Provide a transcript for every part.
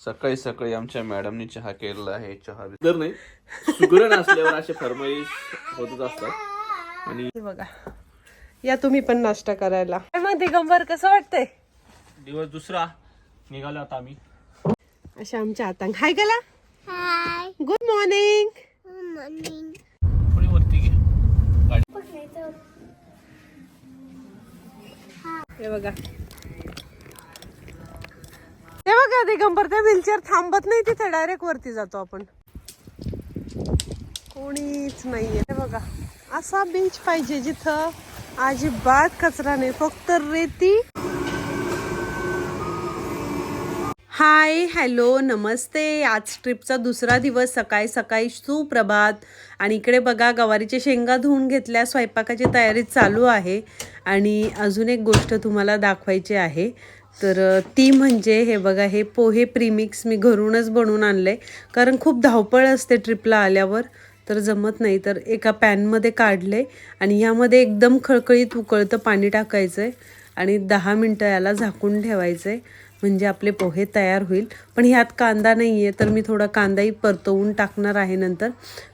सकाळी सकाळी आमच्या मॅडमनी चहा केलेला आहे चहा तर नाही सुगरण असल्यावर असे फरमाईश होतच असतात. आणि हे बघा. या तुम्ही पण नाश्ता करायला. काय मग दिगंबर कसं वाटतंय? दिवस दुसरा. निघालो आता आम्ही. अशा आमच्या हातांग हाय गेला हाय गुड मॉर्निंग मॉर्निंग थोडी वरती घे. हे बघा. ते बघा दिगंबर त्या व्हीलचेअर थांबत नाही तिथे. डायरेक्ट वरती जातो आपण. कोणीच नाहीये. ते बघा असा बीच पाहिजे जिथं अजिबात कचरा नाही फक्त रेती. हाय हॅलो नमस्ते. आज ट्रिपचा दुसरा दिवस सकाळी सकाळी सुप्रभात. आणि इकडे बघा गवारीचे शेंगा धुवून घेतल्या स्वयंपाकाची तयारी चालू आहे. आणि अजून एक गोष्ट तुम्हाला दाखवायची आहे. तर ती म्हणजे हे बघा हे पोहे प्रीमिक्स मी घरूनच बनवून आणले कारण खूप धावपळ असते ट्रिपला आल्यावर. तर जमत नाही. तर एका पॅनमध्ये काढले आणि ह्यामध्ये एकदम खळखळीत उकळतं पाणी टाकायचं आहे आणि दहा मिनटं याला झाकून ठेवायचं आहे म्हणजे आपले पोहे तयार होईल. पण ह्यात कांदा नाही आहे तर मी थोडा कांदाही परतवून टाकणार आहे नंतर.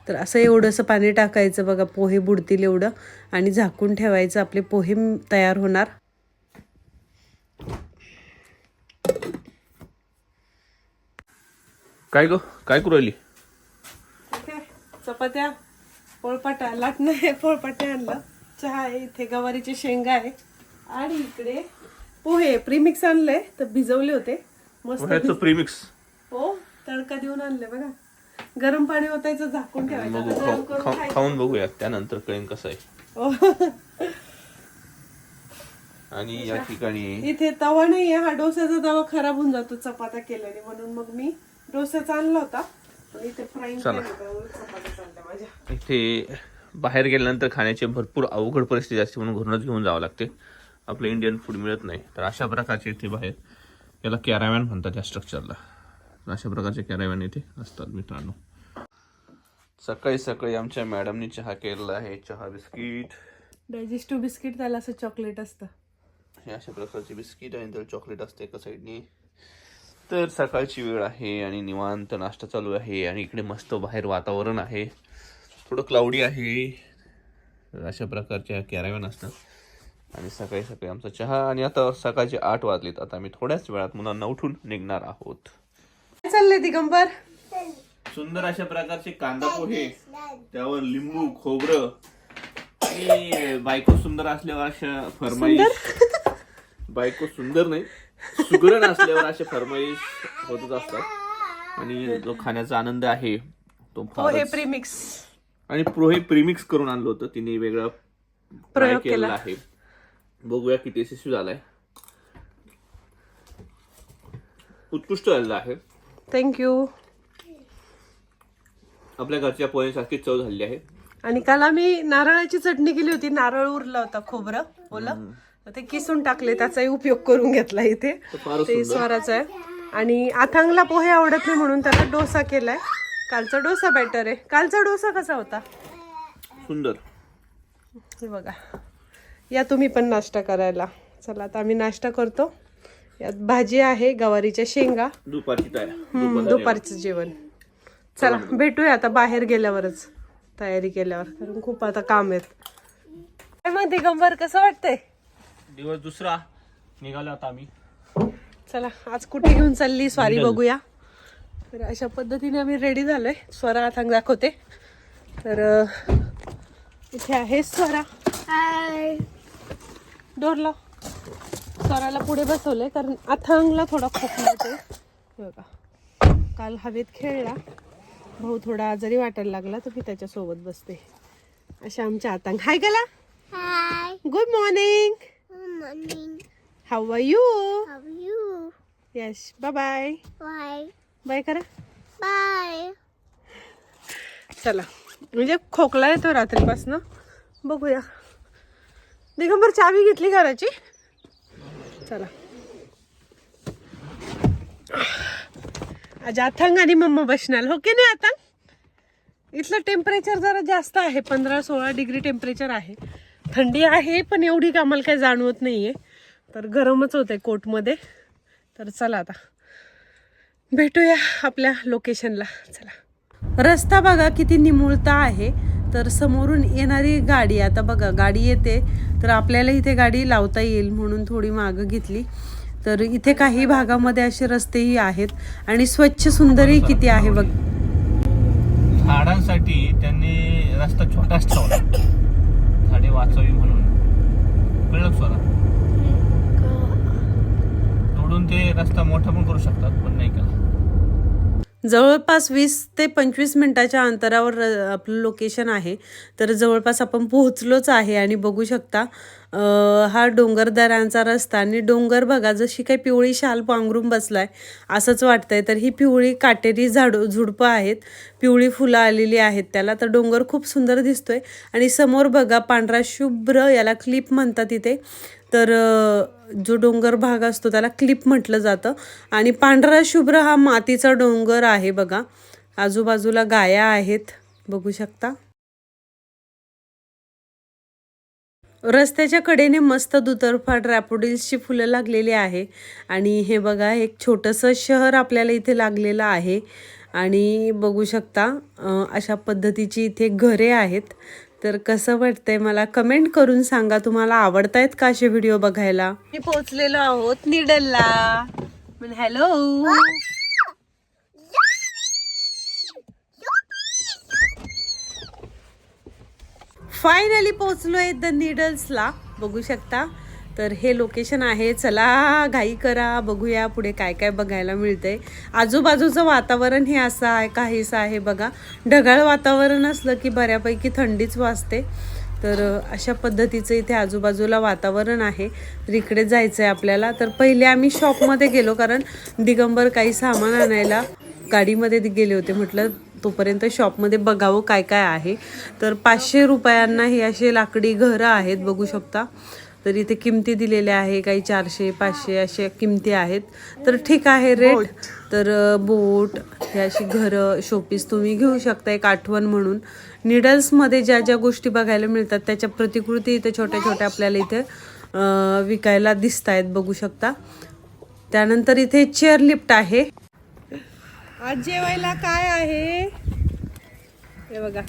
तर असं एवढंसं पाणी टाकायचं बघा. पोहे बुडतील एवढं. आणि झाकून ठेवायचं. आपले पोहे तयार होणार. काय ग? काय करू राहिली? चपात्या पोळपाटा लाट नाही पोळपाट्या आणलं. चहा आहे इथे गवारीचे शेंगा आहे. आणि इकडे पोहे प्रीमिक्स आणले तर भिजवले होते. मस्त प्रीमिक्स. हो तडका देऊन आणले बघा. गरम पाणी ओतायचं झाकून ठेवायचं. बघू आता गरम खाऊ- करून खाऊ- खायचं. खाऊन बघूया त्यानंतर कळेन कसं आहे. हो. आणि या ठिकाणी इथे तवा नाहीये हा डोस्याचा तवा खराब होऊन जातो चपात्या केल्याने. म्हणून मग मी डोस्याचा आणला होता माझ्या. इथे बाहेर गेल्यानंतर खाण्याची भरपूर अवघड परिस्थिती असते म्हणून घरूनच घेऊन जावं लागते. आपलं इंडियन फूड मिळत नाही. तर अशा प्रकारचे इथे बाहेर याला कॅरावॅन म्हणतात या स्ट्रक्चरला अशा प्रकारचे कॅरावॅन इथे असतात मित्रांनो. सकाळी सकाळी आमच्या मॅडमनी चहा केलेला आहे चहा बिस्किट. डायजेस्टिव्ह बिस्किट त्याला असं चॉकलेट असतं. हे अशा प्रकारचे बिस्किट आणि त्याला चॉकलेट असते एका साईडने तर सकाळची वेळ आहे आणि निवांत नाश्ता चालू आहे आणि इकडे मस्त बाहेर वातावरण आहे. थोडं क्लाउडी आहे. अशा प्रकारच्या कॅरावॅन असतात. आणि सकाळी सकाळी आमचा चहा आणि आता सकाळचे आठ वाजलेत. आता आम्ही थोड्याच वेळात मुलांना उठून निघणार आहोत. काय चाललंय दिगंबर? सुंदर अशा प्रकारचे कांदा पोहे त्यावर लिंबू खोबरं आणि बायको सुंदर असल्यावर अशा फरमाईश. बायको सुंदर नाही. सुगरण असल्यावर असे फरमाईश होतच असतात. आणि जो खाण्याचा आनंद आहे तो पोहे फारच प्रीमिक्स आणि पोहे प्रीमिक्स करून आणलं होतं. तिने वेगळा प्रयोग केला. आहे. बघूया किती यशस्वी झालाय. उत्कृष्ट झालेला आहे. थँक्यू आपल्या घरच्या पोह्यांसारखी चव झालेली आहे. आणि काल आम्ही नारळाची चटणी केली होती. नारळ उरला होता खोबरं ओलं. ते किसून टाकले त्याचाही उपयोग करून घेतला इथे. ते स्वराचं आहे. आणि आथांगला पोहे आवडत नाही म्हणून त्याला डोसा केलाय. कालचा डोसा बेटर आहे. कालचा डोसा कसा होता? सुंदर. हे बघा. या तुम्ही पण नाश्ता करायला. चला आता आम्ही नाश्ता करतो. यात भाजी आहे गवारीच्या शेंगा. दुपारची दुपारचं जेवण. चला भेटूया आता बाहेर गेल्यावरच. तयारी केल्यावर. कारण खूप आता काम आहेत. काय मग दिगंबर कसं वाटतंय? दिवस दुसरा. निघालो आता आम्ही. चला आज कुठे घेऊन चालली स्वारी बघूया. तर अशा पद्धतीने आम्ही रेडी झालोय. स्वरा आथांग दाखवते. तर इथे आहे स्वरा. हाय डोर लाव. स्वराला पुढे बसवलंय कारण अथांगला थोडा खोकला येतोय. हे बघा. काल हवेत खेळला. भाऊ थोडा आजारी वाटायला लागला तर मी त्याच्यासोबत बसते. अशा आमच्या आतांग. हाय गेला hi good morning morning how are you how you yes bye bye bye bye करा बाय चला. म्हणजे खोकला येतो रात्रीपासनं. बघूया. दिगंबर चावी घेतली घराची. चला. आज अथंग आणि मम्मा बसणार. हो की नाही आता इथलं टेम्परेचर जरा जास्त आहे. पंधरा सोळा डिग्री टेम्परेचर आहे. थंडी आहे पण एवढी का आम्हाला काही जाणवत नाहीये. तर गरमच होत आहे कोटमध्ये. तर चला आता. भेटूया आपल्या लोकेशनला चला. रस्ता बघा किती निमुळता आहे. तर समोरून येणारी गाडी आता बघा गाडी येते. तर आपल्याला इथे गाडी लावता येईल म्हणून थोडी मागं घेतली. तर इथे काही भागामध्ये असे रस्तेही आहेत. आणि स्वच्छ सुंदरही किती आहे बघ. झाडांसाठी त्यांनी रस्ता छोटाच ठेवला. वाचवी म्हणून. कळलं स्वतः तोडून ते रस्ता मोठा पण करू शकतात पण नाही केला जवळपास वीस ते पंचवीस मिनिटाच्या अंतरावर आपलं लोकेशन आहे. तर जवळपास आपण पोहोचलोच आहे आणि बघू शकता हा डोंगरदऱ्यांचा रस्ता आणि डोंगर बघा जशी काही पिवळी शाल पांघरून बसलाय असंच वाटतंय. तर ही पिवळी काटेरी झाड झुडपं आहेत. पिवळी फुलं आलेली आहेत त्याला. तर डोंगर खूप सुंदर दिसतोय. आणि समोर बघा पांढरा शुभ्र याला क्लिप म्हणतात इथे. तर जो डोंगर भाग असतो त्याला क्लिप म्हटलं जातं. आणि पांढरा शुभ्र हा मातीचा डोंगर आहे बघा. आजूबाजूला गाया आहेत. बघू शकता. रस्त्याच्या कडेने मस्त दुतर्फा ड्रॅपोडिल्सची फुलं लागलेली आहे. आणि हे बघा एक छोटंसं शहर आपल्याला इथे लागलेलं आहे. आणि बघू शकता अशा पद्धतीची इथे घरे आहेत. तर कसं वाटतंय मला कमेंट करून सांगा. तुम्हाला आवडतायत का असे व्हिडिओ बघायला? मी पोहोचलेलो आहोत निडलला. हॅलो. फायनली पोहोचलोय द निडल्सला बघू शकता. तर हे लोकेशन आहे. चला घाई करा. बघूया पुढे काय काय बघायला मिळतंय. आजूबाजूचं वातावरण हे असं आहे काहीसं आहे बघा. ढगाळ वातावरण असलं की बऱ्यापैकी थंडीच वाजते. तर अशा पद्धतीचं इथे आजूबाजूला वातावरण आहे. तर इकडे जायचं आहे आपल्याला. तर पहिले आम्ही शॉपमध्ये गेलो कारण दिगंबर काही सामान आणायला गाडीमध्ये गेले होते. म्हटलं तोपर्यंत शॉपमध्ये बघावं काय काय आहे. तर पाचशे रुपयांना हे असे लाकडी घरं आहेत बघू शकता. तर इथे किमती दिलेल्या आहे काही चारशे पाचशे अशा किमती आहेत. तर ठीक आहे रेट. तर बोट हे अशी घरं शोपीस तुम्ही घेऊ शकता एक आठवण म्हणून. निडल्समध्ये ज्या ज्या गोष्टी बघायला मिळतात त्याच्या प्रतिकृती इथे छोट्या छोट्या आपल्याला इथे विकायला दिसत आहेत बघू शकता. त्यानंतर इथे चेअर लिफ्ट आहे. आज जेवायला काय आहे? हे बघा.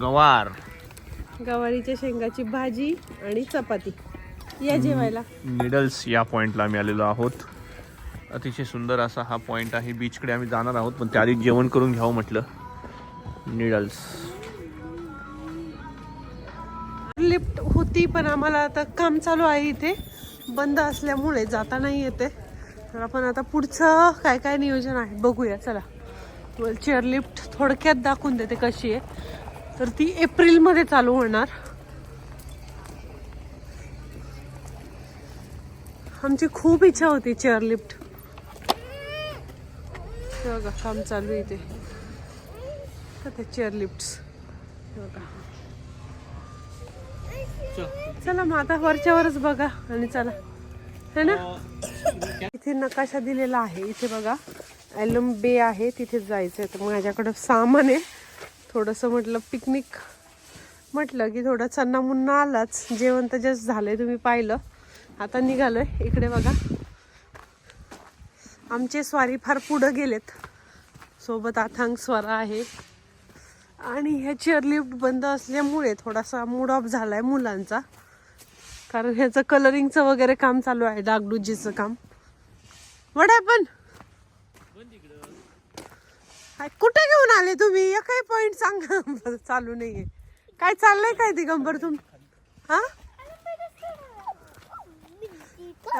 गवार. गवारीच्या शेंगाची भाजी आणि चपाती. या जेवायला. निडल्स या पॉइंटला आम्ही आलेलो आहोत. अतिशय सुंदर असा हा पॉइंट आहे. बीचकडे आम्ही जाणार आहोत पण त्याआधी जेवण करून घ्यावं म्हटलं. निडल्स लिफ्ट होती पण आम्हाला आता काम चालू आहे इथे. बंद असल्यामुळे जाता नाही येते. तर आपण आता पुढचं काय काय नियोजन आहे बघूया चला. चेअर लिफ्ट थोडक्यात दाखवून देते कशी आहे. तर ती एप्रिलमध्ये चालू होणार. आमची खूप इच्छा होती चेअर लिफ्ट हे बघा काम चालू आहे इथे. चेअर लिफ्ट बघा. चला मग आता वरच्यावरच बघा आणि चला. है ना? इथे नकाशा दिलेला आहे. इथे बघा ॲलम बे आहे तिथे जायचं आहे तर माझ्याकडं सामान आहे. थोडंसं म्हटलं पिकनिक म्हटलं की थोडा चन्ना मुन्ना आलाच. जेवण तर जस्ट झालंय तुम्ही पाहिलं. आता निघालोय. इकडे बघा. आमचे स्वारी फार पुढं गेलेत. सोबत अथांग स्वरा आहे आणि ह्या चेअरलिफ्ट बंद असल्यामुळे थोडासा मूड ऑफ झाला आहे मुलांचा. कारण ह्याचं कलरिंगचं वगैरे काम चालू आहे डागडुजीचं काम. वड पण. कुठे घेऊन आले तुम्ही? एकही पॉइंट सांगा. चालू नाहीये. काय चाललंय काय दिगंबर तुम हा?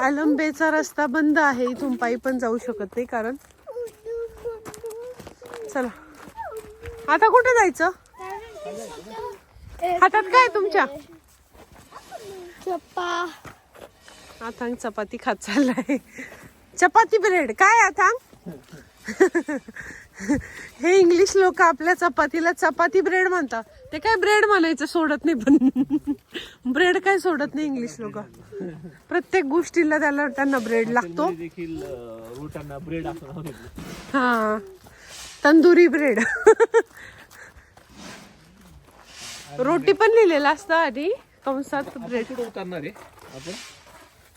आलंबेचा रस्ता बंद आहे इथून पायी पण जाऊ शकत नाही कारण. चला. आता कुठे जायचं? हातात काय तुमच्या? चप्पा आथांग चपाती खात चाललाय. चपाती ब्रेड. काय आथांग हे इंग्लिश लोक आपल्या चपातीला चपाती ब्रेड म्हणतात. ते काय ब्रेड म्हणायचं सोडत नाही पण ब्रेड काय सोडत नाही इंग्लिश लोक. प्रत्येक गोष्टीला त्याला त्यांना ब्रेड लागतो. देखील ब्रेड हा. तंदुरी ब्रेड. रोटी पण लिहिलेलं असतं आधी. कंसात कुठं उतरणार आहे. आपण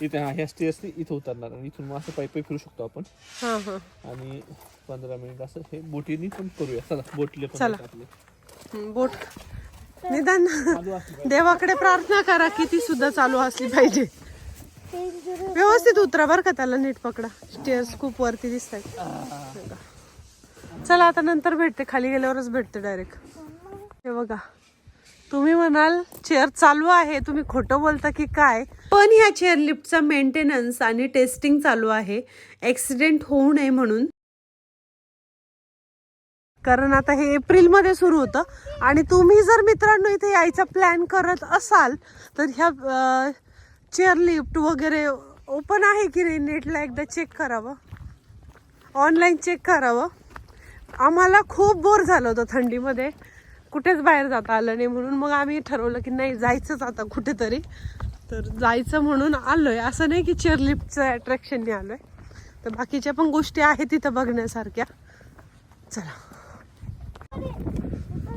इथे हा ह्या स्टेअर्स इथं उतरणार आणि इथून मग असं पायी पायी फिरू शकतो आपण. हां हां. आणि पंधरा मिनिट असं हे बोटीने पण करूया. चला बोटले पण चला. आपले. बोट. निदान. देवाकडे प्रार्थना करा की ती सुद्धा चालू असली पाहिजे. व्यवस्थित उतरा बरं का त्याला नीट पकडा. स्टेअर्स खूप वरती दिसत चला आता नंतर भेटते. खाली गेल्यावरच भेटते डायरेक्ट हे बघा. तुम्ही म्हणाल चेअर चालू आहे. तुम्ही खोटं बोलता की काय? पण ह्या चेअर लिफ्टचा मेंटेनन्स आणि टेस्टिंग चालू आहे. ऍक्सिडेंट होऊ नये म्हणून. कारण आता हे एप्रिलमध्ये सुरू होतं. आणि तुम्ही जर मित्रांनो इथे यायचा प्लॅन करत असाल तर ह्या चेअर लिफ्ट वगैरे ओपन आहे की नाही? नेटला एकदा चेक करावं. ऑनलाईन चेक करावं. आम्हाला खूप बोर झालं होतं थंडीमध्ये. कुठेच बाहेर जाता आलं नाही म्हणून मग आम्ही ठरवलं की नाही जायचंच आता कुठेतरी. तर जायचं म्हणून आलोय. असं नाही की चेअरलिफ्टचं लिफ्टचं आलो आलोय. तर बाकीच्या पण गोष्टी आहेत तिथं बघण्यासारख्या. चला.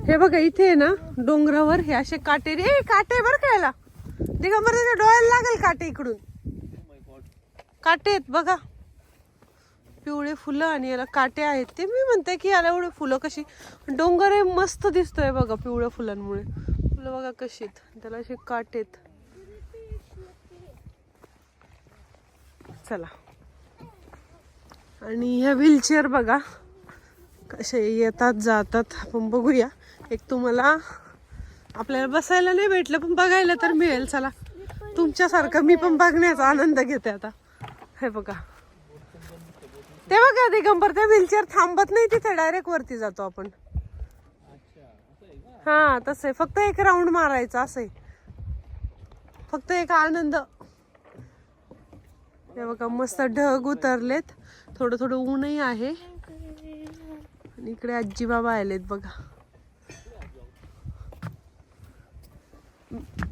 हे बघा इथे आहे ना डोंगरावर हे असे काटे रे. काटे बरं का दिगंबर डोळ्याला लागेल काटे इकडून. काटे आहेत बघा. पिवळे फुलं आणि याला काटे आहेत ते मी म्हणते की याला एवढे फुलं कशी? डोंगर आहे मस्त दिसतोय बघा पिवळ्या फुलांमुळे. फुलं बघा कशी आहेत. त्याला असे काटे आहेत. चला. आणि ह्या व्हीलचेअर बघा. कसे येतात जातात आपण बघूया. एक तुम्हाला आपल्याला बसायला नाही भेटलं पण बघायला तर मिळेल. चला. तुमच्यासारखं मी पण बघण्याचा आनंद घेते आता. हे बघा. ते बघा दिगंबर त्या व्हीलचेअर थांबत नाही तिथे डायरेक्ट वरती जातो आपण. हा तसं आहे फक्त एक राऊंड मारायचा असं आहे फक्त एक आनंद. हे बघा मस्त ढग उतरलेत. थोडं थोडं ऊनही आहे. आणि इकडे आजी बाबा आलेत बघा.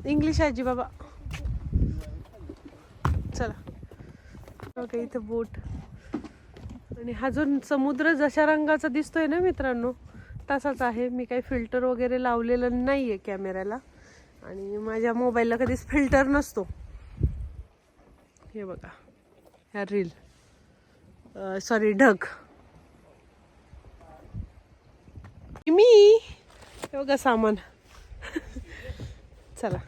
इंग्लिश आजी बाबा चला. बघा इथं बोट. आणि हा जो समुद्र जशा रंगाचा दिसतोय ना मित्रांनो तसाच आहे. मी काही फिल्टर वगैरे लावलेलं नाही आहे कॅमेऱ्याला. आणि माझ्या मोबाईलला कधीच फिल्टर नसतो. हे बघा. ह्या रील सॉरी ढग. मी? हे बघा सामान. चला.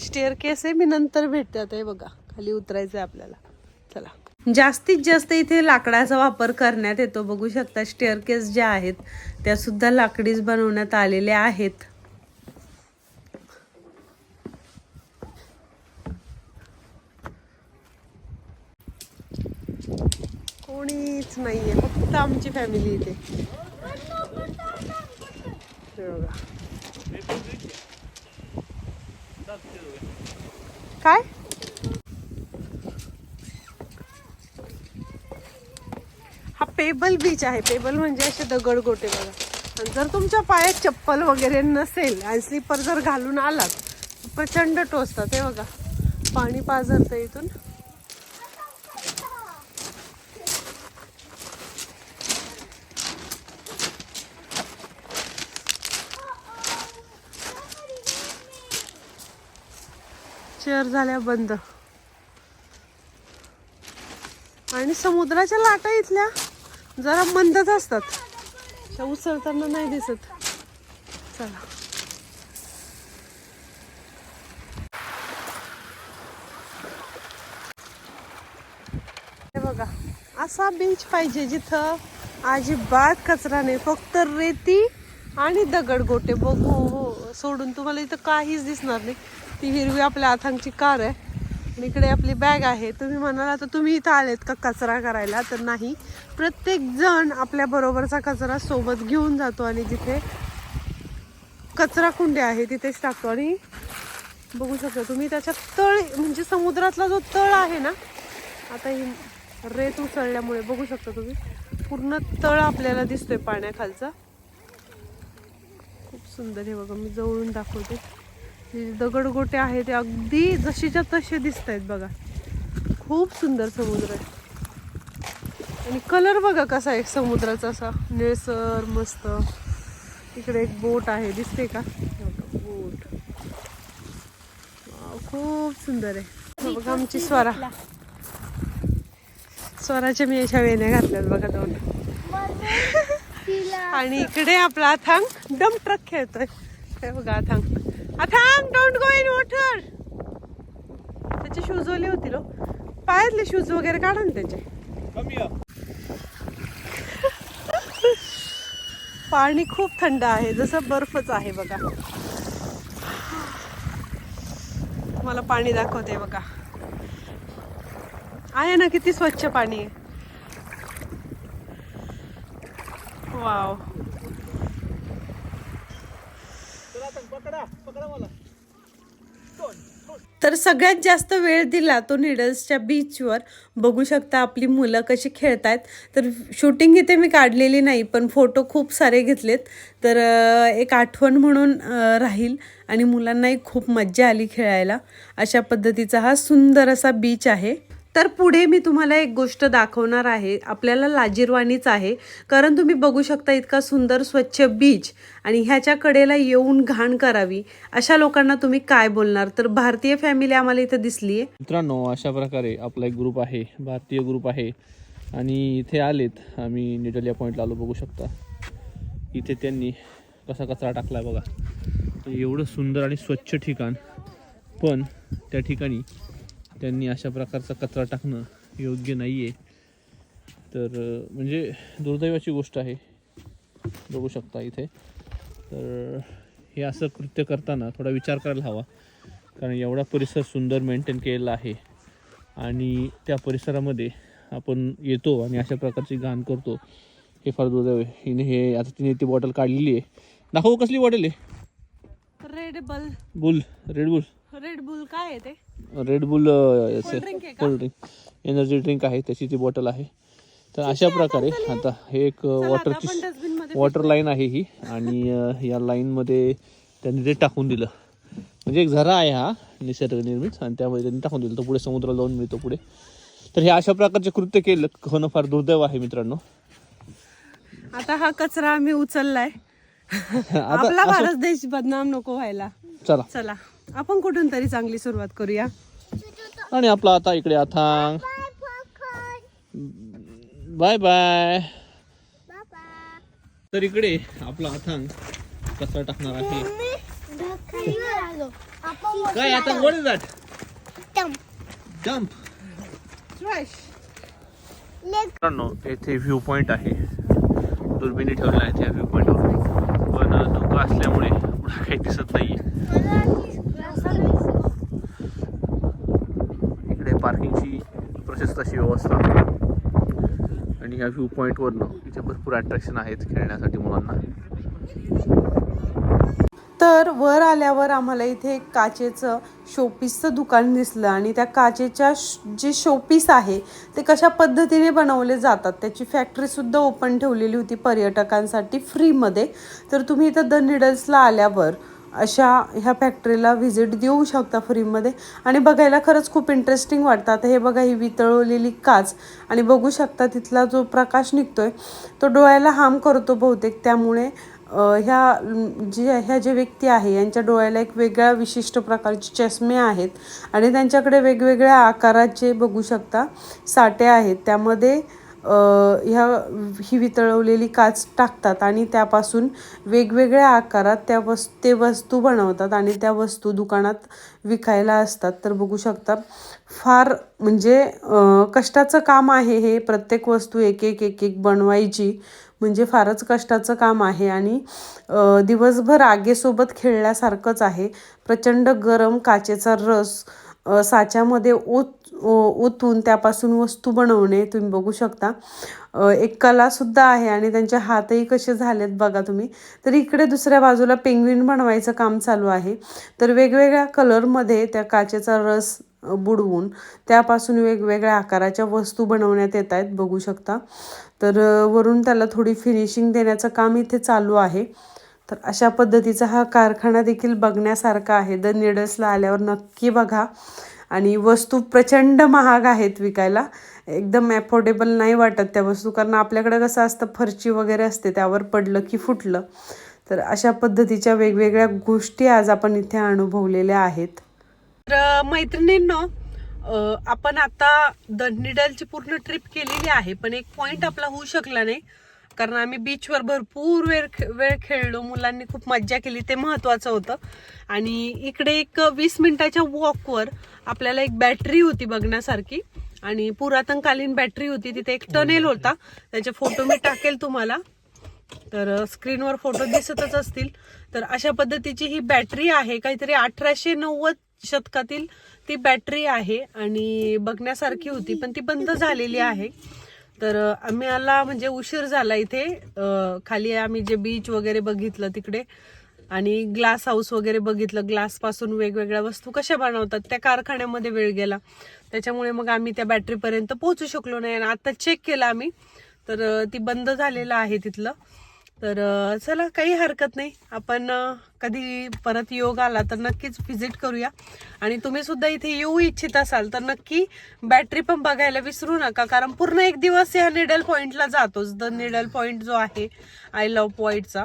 स्टेअर केस आहे. मी नंतर भेटते आता. हे बघा. खाली उतरायचं आहे आपल्याला. चला. जास्तीत जास्त इथे लाकडाचा वापर करण्यात येतो. बघू शकता स्टेअर केस ज्या आहेत त्या सुद्धा लाकडीच बनवण्यात आलेल्या आहेत. कोणीच नाहीये फक्त आमची फॅमिली इथे हे बघा. काय हा पेबल बीच आहे. पेबल म्हणजे असे दगड गोटे बघा. आणि जर तुमच्या पायात चप्पल वगैरे नसेल आणि स्लीपर जर घालून आलात प्रचंड टोचतात हे बघा. पाणी पाजरतं इथून. चेअर झाल्या बंद. आणि समुद्राच्या लाटा इथल्या? जरा मंदच असतात. त्या उसळताना नाही दिसत. चला. हे बघा असा बीच पाहिजे जिथं अजिबात कचरा नाही फक्त रेती आणि दगड गोटे. बघू हो सोडून तुम्हाला इथं काहीच दिसणार नाही. ती हिरवी आपल्या आथांची कार आहे. इकडे आपली बॅग आहे. तुम्ही म्हणाल आता तुम्ही इथं आलेत का कचरा करायला? तर नाही. प्रत्येक जण आपल्या बरोबरचा कचरा सोबत घेऊन जातो आणि जिथे कचरा कुंडे आहे तिथेच टाकतो. आणि बघू शकता तुम्ही त्याच्या तळ म्हणजे समुद्रातला जो तळ आहे ना आता ही रेत उसळल्यामुळे बघू शकता तुम्ही. पूर्ण तळ आपल्याला दिसतोय पाण्याखालचा. खूप सुंदर हे बघा मी जवळून दाखवते. हे दगडगोटे आहे ते अगदी जशीच्या तसे दिसत आहेत बघा. खूप सुंदर समुद्र आहे. आणि कलर बघा कसा आहे समुद्राचा असा. निळसर मस्त. इकडे एक बोट आहे दिसते का? बोट. खूप सुंदर आहे. बघा आमची स्वरा. स्वराच्या मी अशा वेण्या घातल्यात बघा दोन. आणि इकडे आपला अथांग डम ट्रक खेळतोय. बघा अथांग अथांग डोंट गो इन वॉटर त्याचे शूज ओले होतील हो. पायातले शूज वगैरे काढा ना त्याचे. पाणी खूप थंड आहे जसं बर्फच आहे बघा. मला पाणी दाखवते बघा. आहे ना किती स्वच्छ पाणी आहे. वाव तर सगळ्यात जास्त वेळ दिला तो निडल्सच्या बीचवर बघू शकता आपली मुलं कशी खेळतायत. तर शूटिंग इथे मी काढलेली नाही पण फोटो खूप सारे घेतलेत. तर एक आठवण म्हणून राहील. आणि मुलांनाही खूप मज्जा आली खेळायला. अशा पद्धतीचा हा सुंदर असा बीच आहे. तर पुढे मी तुम्हाला एक गोष्ट दाखवणार आहे. आपल्याला लाजीरवाणीच आहे. कारण तुम्ही बघू शकता इतका सुंदर स्वच्छ बीच आणि ह्याच्या कडेला येऊन घाण करावी. अशा लोकांना तुम्ही काय बोलणार? तर भारतीय फॅमिली आम्हाला इथं दिसली आहे मित्रांनो अशा प्रकारे आपला एक ग्रुप आहे. भारतीय ग्रुप आहे. आणि इथे आलेत. आम्ही निडलिया पॉईंटला आलो बघू शकता. इथे त्यांनी कसा कचरा टाकला बघा. एवढं सुंदर आणि स्वच्छ ठिकाण. पण त्या ठिकाणी त्यांनी अशा प्रकारचा कचरा टाकणं योग्य नाही आहे तर म्हणजे दुर्दैवाची गोष्ट आहे. बघू शकता इथे. तर हे असं कृत्य करताना थोडा विचार करायला हवा. कारण एवढा परिसर सुंदर मेंटेन केलेला आहे. आणि त्या परिसरामध्ये आपण येतो आणि अशा प्रकारची घाण करतो. हे फार दुर्दैव हिने हे आता तिने ती बॉटल काढलेली आहे. दाखवू कसली बॉटल आहे. Red Bull Bull Red Bull Red Bull काय आहे ते? रेड बुल Cold drink आहे का? कोल्ड ड्रिंक एनर्जी ड्रिंक आहे त्याची ती बॉटल आहे. तर अशा प्रकारे आता हे एक वॉटरची वॉटर लाईन आहे ही. आणि या लाईनमध्ये त्यांनी ते टाकून दिलं. म्हणजे एक झरा आहे हा निसर्ग निर्मित आणि त्यामध्ये त्यांनी टाकून दिलं. तो पुढे समुद्राला जाऊन मिळतो पुढे. तर हे अशा प्रकारचे कृत्य केलं. होणं फार दुर्दैव आहे मित्रांनो. आता हा कचरा आम्ही उचललाय. आपला भारत देश बदनाम नको व्हायला. चला. चला. आपण कुठून तरी चांगली सुरुवात करूया. आणि आपला आता इकडे अथांग बाय बाय. तर इकडे आपला अथांग कचरा टाकणार आहे. काय आता टम जम्प लेग मित्रांनो येथे व्ह्यू पॉईंट आहे. दुर्बिणी ठेवलेल्या आहेत या व्ह्यू पॉईंटवर पण धोका असल्यामुळे पुढे काही दिसत नाही इकडे पार्किंगची प्रशस्त अशी व्यवस्था. आणि ह्या व्ह्यू पॉईंटवरनं इथे भरपूर अट्रॅक्शन आहेत खेळण्यासाठी मुलांना. तर वर आल्यावर आम्हाला इथे एक काचेचं शोपीसचं दुकान दिसलं आणि त्या काचेच्या जे शोपीस आहे ते कशा पद्धतीने बनवले जातात त्याची फॅक्टरीसुद्धा ओपन ठेवलेली होती पर्यटकांसाठी फ्रीमध्ये तर तुम्ही इथं द निडल्सला आल्यावर अशा ह्या फॅक्टरीला व्हिजिट देऊ शकता फ्रीमध्ये आणि बघायला खरंच खूप इंटरेस्टिंग वाटतं. आता हे बघा ही वितळवलेली काच. आणि बघू शकता तिथला जो प्रकाश निघतो आहे तो डोळ्याला हार्म करतो बहुतेक. त्यामुळे ह्या जे ह्या जे व्यक्ती आहे यांच्या डोळ्याला एक वेगळ्या विशिष्ट प्रकारचे चष्मे आहेत. आणि त्यांच्याकडे वेगवेगळ्या आकाराचे बघू शकता साटे आहेत. त्यामध्ये ह्या ही वितळवलेली काच टाकतात आणि त्यापासून वेगवेगळ्या आकारात त्या वस् ते वस्तू बनवतात आणि त्या वस्तू दुकानात विकायला असतात. तर बघू शकता फार म्हणजे कष्टाचं काम आहे हे प्रत्येक वस्तू एक एक एक एक बनवायची. म्हणजे फारच कष्टाचं काम आहे आणि दिवसभर आगेसोबत खेळल्यासारखंच आहे. प्रचंड गरम काचेचा रस साच्यामध्ये ओत ओतून त्यापासून वस्तू बनवणे तुम्ही बघू शकता. एक कलासुद्धा आहे आणि त्यांचे हातही कसे झालेत बघा तुम्ही. तर इकडे दुसऱ्या बाजूला पेंग्विन बनवायचं काम चालू आहे. तर वेगवेगळ्या कलरमध्ये त्या काचेचा रस बुडवून त्यापासून वेगवेगळ्या आकाराच्या वस्तू बनवण्यात येत आहेत बघू शकता. तर वरून त्याला थोडी फिनिशिंग देण्याचं काम इथे चालू आहे. तर अशा पद्धतीचा हा कारखाना देखील बघण्यासारखा आहे. द निडसला आल्यावर नक्की बघा. आणि वस्तू प्रचंड महाग आहेत विकायला. एकदम ॲफोर्डेबल नाही वाटत त्या वस्तू. कारण आपल्याकडे कसं असतं फरची वगैरे असते त्यावर पडलं की फुटलं. तर अशा पद्धतीच्या वेगवेगळ्या गोष्टी आज आपण इथे अनुभवलेल्या आहेत. तर मैत्रिणींनो आपण आता द निडलची पूर्ण ट्रिप केलेली आहे पण एक पॉईंट आपला होऊ शकला नाही. कारण आम्ही बीचवर भरपूर वेळ वेळ खेळलो. मुलांनी खूप मज्जा केली. ते महत्वाचं होतं. आणि इकडे एक वीस मिनिटाच्या वॉकवर आपल्याला एक बॅटरी होती बघण्यासारखी. आणि पुरातनकालीन बॅटरी होती. तिथे एक टनेल होता. त्याचे फोटो मी टाकेल तुम्हाला. तर स्क्रीनवर फोटो दिसतच असतील. तर अशा पद्धतीची ही बॅटरी आहे. काहीतरी अठराशे नव्वद शतकातील ती बॅटरी आहे. आणि बघण्यासारखी होती. पण ती बंद झालेली आहे. तर आम्हाला म्हणजे उशीर झाला इथे. खाली आम्ही जे बीच वगैरे बघितलं तिकडे आणि ग्लास हाऊस वगैरे बघितलं. ग्लासपासून वेगवेगळ्या वस्तू कशा बनवतात त्या कारखान्यामध्ये वेळ गेला. त्याच्यामुळे मग आम्ही त्या बॅटरीपर्यंत पोहोचू शकलो नाही आणि आता चेक केला आम्ही. तर ती बंद झालेलं आहे तिथलं. तर चला काही हरकत नाही. आपण कधी परत योग आला तर नक्कीच व्हिजिट करूया. आणि तुम्ही सुद्धा इथे येऊ इच्छित असाल तर नक्की बॅटरी पण बघायला विसरू नका. कारण पूर्ण एक दिवस या निडल पॉइंटला जातोच. द निडल पॉइंट जो आहे आय लव्ह पॉइंटचा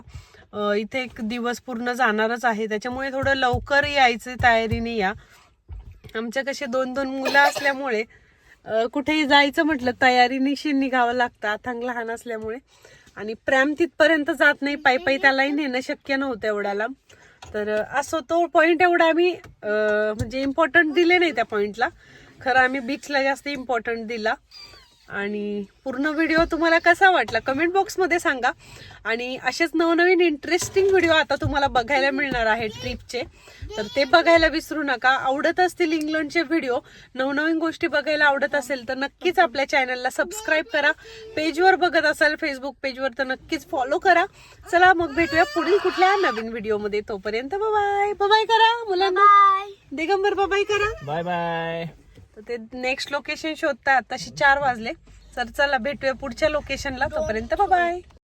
इथे एक दिवस पूर्ण जाणारच आहे. त्याच्यामुळे थोडं लवकर यायचं तयारीने या आमच्या कसे दोन दोन मुलं असल्यामुळे कुठेही जायचं म्हटलं तयारीनिशी निघावं लागतं. अथांग लहान असल्यामुळे. आणि प्रेम तिथपर्यंत जात नाही. पायी पायी त्यालाही नेणं शक्य नव्हतं एवढ्याला. तर असो तो पॉइंट एवढा आम्ही म्हणजे इम्पॉर्टंट दिले नाही त्या पॉइंटला खरं आम्ही बीचला जास्त इम्पॉर्टंट दिला. आणि पूर्ण व्हिडिओ तुम्हाला कसा वाटला कमेंट बॉक्समध्ये सांगा. आणि असेच नवनवीन इंटरेस्टिंग व्हिडिओ आता तुम्हाला बघायला मिळणार आहे ट्रिपचे तर ते बघायला विसरू नका. आवडत असतील इंग्लंडचे व्हिडिओ नवनवीन गोष्टी बघायला आवडत असेल तर नक्कीच आपल्या चॅनलला सबस्क्राईब करा. पेजवर बघत असाल फेसबुक पेजवर तर नक्कीच फॉलो करा. चला मग भेटूया पुढील कुठल्या नवीन व्हिडिओमध्ये. तोपर्यंत बाय बाय करा मुलांना. बाय दिगंबर बाय करा. बाय बाय तर ते नेक्स्ट लोकेशन शोधतात. तशी चार वाजले. तर चला भेटूया पुढच्या लोकेशनला तोपर्यंत बाय